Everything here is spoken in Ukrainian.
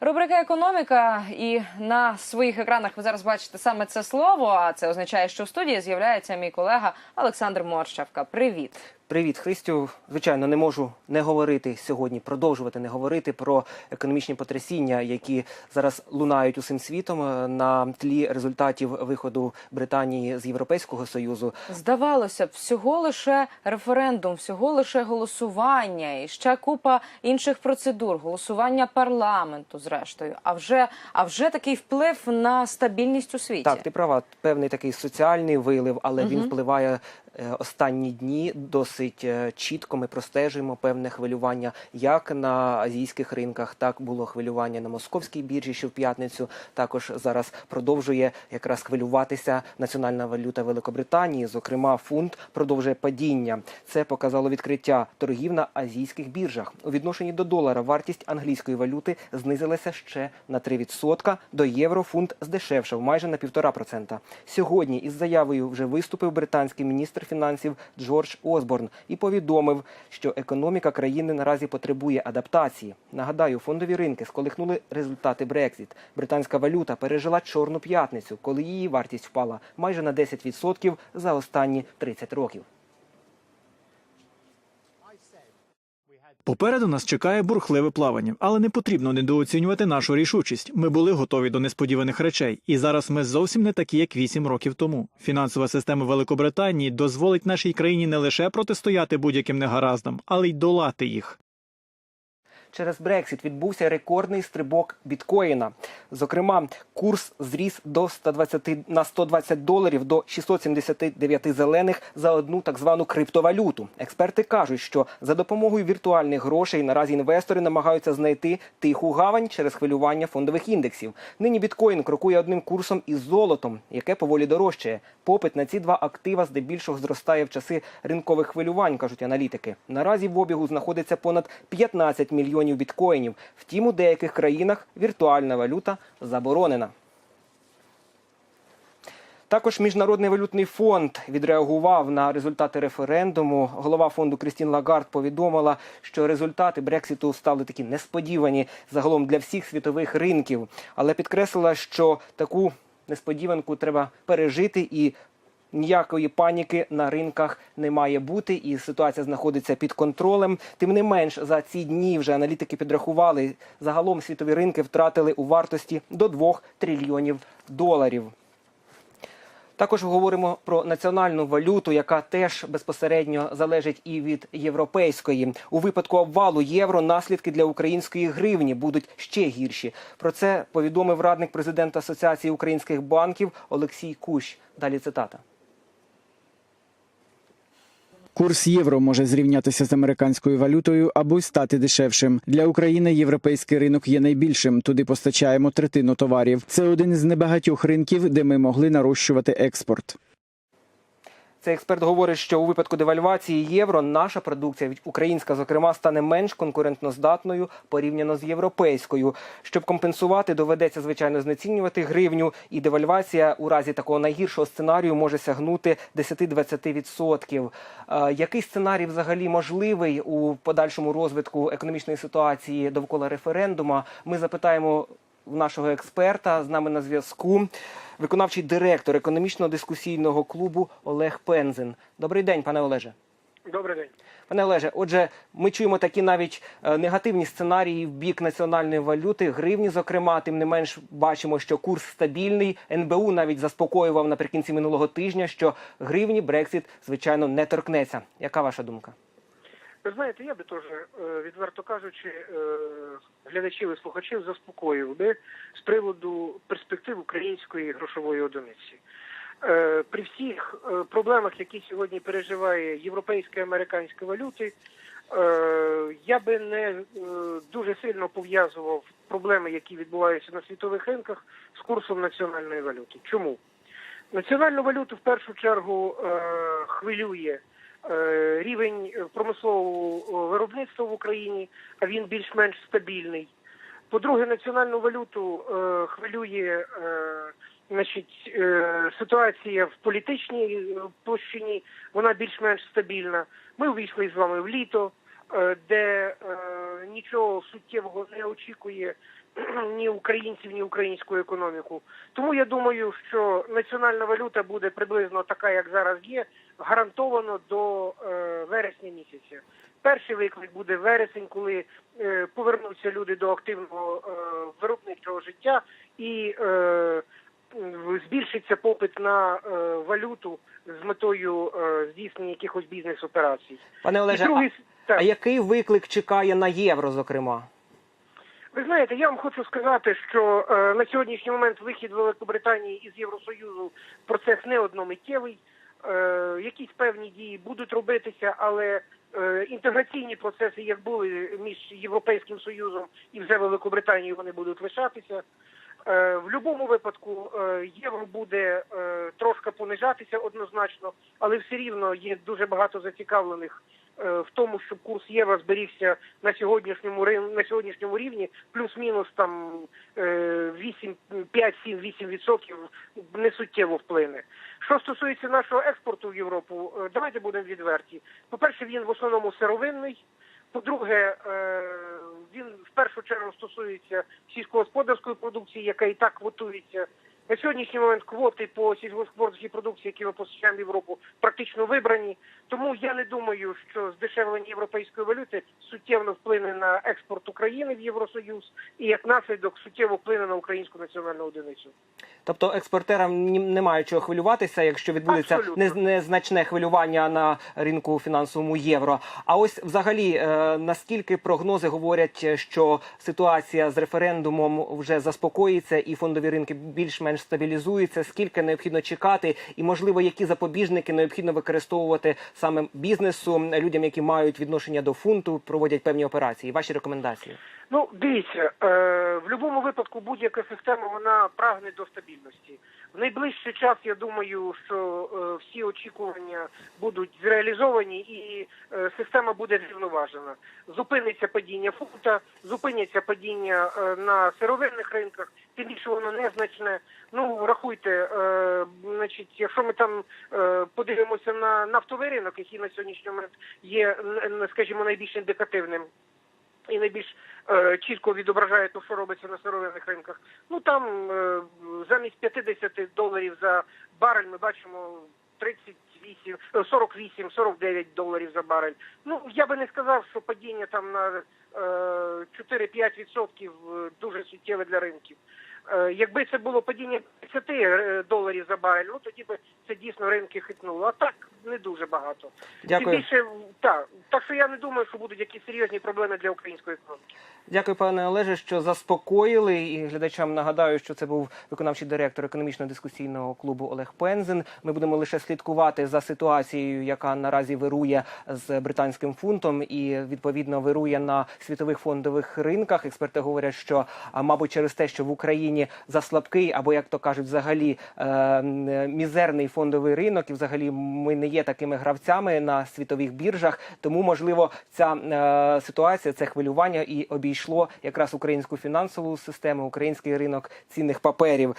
Рубрика економіка, і на своїх екранах ви зараз бачите саме це слово. А це означає, що в студії з'являється мій колега Олександр Морщавка. Привіт. Привіт, Христю. Звичайно, не можу не говорити сьогодні, продовжувати не говорити про економічні потрясіння, які зараз лунають усім світом е, на тлі результатів виходу Британії з Європейського союзу. Здавалося б, всього лише референдум, всього лише голосування і ще купа інших процедур, голосування парламенту, зрештою. А вже а вже такий вплив на стабільність у світі. Так, ти права, певний такий соціальний вилив, але він впливає останні дні досить е, чітко. Ми простежуємо певне хвилювання як на азійських ринках, так було хвилювання на московській біржі, що в п'ятницю також зараз продовжує якраз хвилюватися національна валюта Великобританії. Зокрема, фунт продовжує падіння. Це показало відкриття торгів на азійських біржах. У відношенні до долара вартість англійської валюти знизилася ще на 3%. До євро фунт здешевшав майже на 1,5%. Сьогодні із заявою вже виступив британський міністр фінансів Джордж Осборн і повідомив, що економіка країни наразі потребує адаптації. Нагадаю, фондові ринки сколихнули результати Брекзіт. Британська валюта пережила чорну п'ятницю, коли її вартість впала майже на 10% за останні 30 років. Попереду нас чекає бурхливе плавання, але не потрібно недооцінювати нашу рішучість. Ми були готові до несподіваних речей, і зараз ми зовсім не такі, як вісім років тому. Фінансова система Великобританії дозволить нашій країні не лише протистояти будь-яким негараздам, але й долати їх. Через Брексіт відбувся рекордний стрибок біткоїна. Зокрема, курс зріс до 120, на 120 доларів до 679 зелених за одну так звану криптовалюту. Експерти кажуть, що за допомогою віртуальних грошей наразі інвестори намагаються знайти тиху гавань через хвилювання фондових індексів. Нині біткоін крокує одним курсом із золотом, яке поволі дорожчає. Попит на ці два актива здебільшого зростає в часи ринкових хвилювань, кажуть аналітики. Наразі в обігу знаходиться понад 15 мільйонів біткоїнів. Втім, у деяких країнах віртуальна валюта заборонена. Також міжнародний валютний фонд відреагував на результати референдуму. Голова фонду Крістін Лагард повідомила, що результати Брекситу стали такі несподівані загалом для всіх світових ринків, але підкреслила, що таку несподіванку треба пережити і. Ніякої паніки на ринках не має бути, і ситуація знаходиться під контролем. Тим не менш, за ці дні вже аналітики підрахували, загалом світові ринки втратили у вартості до 2 трильйонів доларів. Також говоримо про національну валюту, яка теж безпосередньо залежить і від європейської. У випадку обвалу євро наслідки для української гривні будуть ще гірші. Про це повідомив радник президента Асоціації українських банків Олексій Кущ. Далі цитата. Курс євро може зрівнятися з американською валютою або й стати дешевшим. Для України європейський ринок є найбільшим. Туди постачаємо третину товарів. Це один з небагатьох ринків, де ми могли нарощувати експорт. Цей експерт говорить, що у випадку девальвації євро наша продукція, українська, зокрема, стане менш конкурентноздатною порівняно з європейською. Щоб компенсувати, доведеться звичайно знецінювати гривню, і девальвація у разі такого найгіршого сценарію може сягнути 10-20%. Е, Який сценарій взагалі можливий у подальшому розвитку економічної ситуації довкола референдума? Ми запитаємо нашого експерта. З нами на зв'язку виконавчий директор економічно-дискусійного клубу Олег Пензин. Добрий день, пане Олеже. Добрий день. Пане Олеже, отже, ми чуємо такі навіть е, негативні сценарії в бік національної валюти, гривні, зокрема, тим не менш бачимо, що курс стабільний. НБУ навіть заспокоював наприкінці минулого тижня, що гривні Брексит, звичайно, не торкнеться. Яка ваша думка? Ви знаєте, я би теж, е, відверто кажучи, е, глядачів і слухачів заспокоїв би з приводу перспектив української грошової одиниці. Е, При всіх проблемах, які сьогодні переживає європейська і американська валюти, я би не дуже сильно пов'язував проблеми, які відбуваються на світових ринках, з курсом національної валюти. Чому? Національну валюту в першу чергу хвилює рівень промислового е, виробництва в Україні, а він більш-менш стабільний. По-друге, національну валюту е, хвилює е, значить, е, ситуація в політичній е, площині, вона більш-менш стабільна. Ми увійшли з вами в літо, е, де е, нічого суттєвого не очікує ні українців, ні українську економіку. Тому я думаю, що національна валюта буде приблизно така, як зараз є, гарантовано до е, вересня місяця. Перший виклик буде вересень, коли е, повернуться люди до активного е, виробничого життя і е, збільшиться попит на е, валюту з метою е, здійснення якихось бізнес-операцій. Пане І Олеже, другий, а, а який виклик чекає на євро, зокрема? Ви знаєте, я вам хочу сказати, що е, на сьогоднішній момент вихід Великобританії із Євросоюзу процес не одномиттєвий. Е, якісь певні дії будуть робитися, але е, інтеграційні процеси, як були між Європейським Союзом і вже Великобританією, вони будуть лишатися. Е, в будь-якому випадку е, євро буде е, трошки понижатися однозначно, але все рівно є дуже багато зацікавлених в тому, щоб курс євро зберігся на сьогоднішньому на сьогоднішньому рівні, плюс-мінус там е, 8, 5, 7, 8 відсотків не суттєво вплине. Що стосується нашого експорту в Європу, давайте будемо відверті. По-перше, він в основному сировинний. По-друге, е, він в першу чергу стосується сільськогосподарської продукції, яка і так готується. На сьогоднішній момент квоти по сільськогосподарській продукції, які ми постачаємо в Європу, практично вибрані. Тому я не думаю, що здешевлення європейської валюти суттєво вплине на експорт України в Євросоюз і як наслідок суттєво вплине на українську національну одиницю. Тобто експортерам немає чого хвилюватися, якщо відбудеться незначне хвилювання на ринку фінансовому євро. А ось взагалі е, наскільки прогнози говорять, що ситуація з референдумом вже заспокоїться і фондові ринки більш-менш стабілізуються? Скільки необхідно чекати, і можливо, які запобіжники необхідно використовувати саме бізнесу, людям, які мають відношення до фунту, проводять певні операції? Ваші рекомендації? Ну, дивіться, е, в будь-якому випадку будь-яка система вона прагне до стабільності. В найближчий час я думаю, що е, всі очікування будуть зреалізовані і е, система буде зрівноважена. Зупиниться падіння фунта, зупиняться падіння е, на сировинних ринках, тим більше воно незначне. Ну рахуйте, е, значить, якщо ми там е, подивимося на нафтовий ринок, який на сьогоднішній момент є, скажімо, найбільш індикативним і найбільш е, чітко відображає те, що робиться на сировинних ринках. Ну там е, замість 50 доларів за барель ми бачимо 38, е, 48, 49 доларів за барель. Ну я би не сказав, що падіння там на е, 4-5 відсотків е, дуже суттєве для ринків. Е, Якби це було падіння 50 е, доларів за барель, ну тоді би це дійсно ринки хитнуло. А так не дуже багато. Дякую. Тим більше, так, так що я не думаю, що будуть якісь серйозні проблеми для української економіки. Дякую, пане Олеже, що заспокоїли. І глядачам нагадаю, що це був виконавчий директор економічно-дискусійного клубу Олег Пензен. Ми будемо лише слідкувати за ситуацією, яка наразі вирує з британським фунтом, і відповідно вирує на світових фондових ринках. Експерти говорять, що а, мабуть через те, що в Україні заслабкий, або як то кажуть, взагалі е, мізерний фондовий ринок, і взагалі ми не є такими гравцями на світових біржах. Тому можливо ця е, ситуація, це хвилювання і обійшло якраз українську фінансову систему, український ринок цінних паперів.